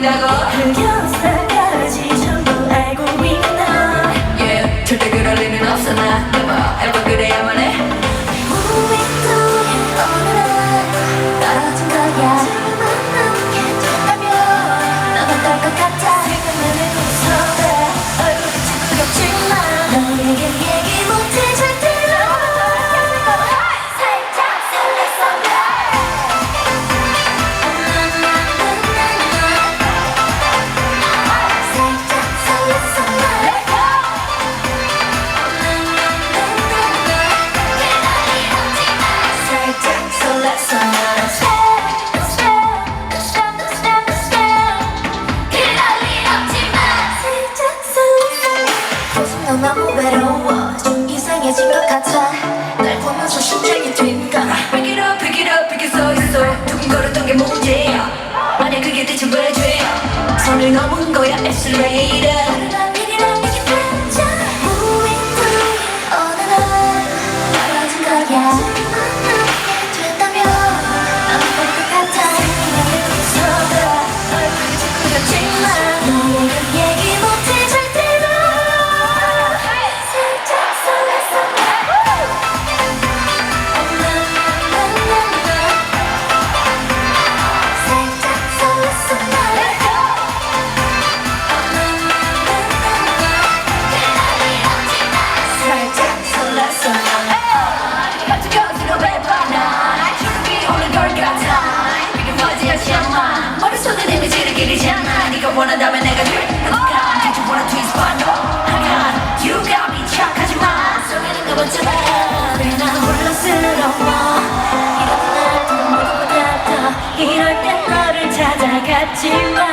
보인다고. 외로워. 좀 이상해진 것 같아. 날 보면서 심장이 뛴다. Pick it up, pick it up, 이렇게 서있어 두근거렸던 게 문제야. 만약 그게 대체 왜 죄야? 선을 넘은 거야 엑스레이 원한다면 내가 줄까 Did you wanna twist but no I got you got me 착하지만 속에는 가봤잖아 왜난 혼란스러워. 이런 날도 모두 같아 이럴 땐 너를 찾아갔지만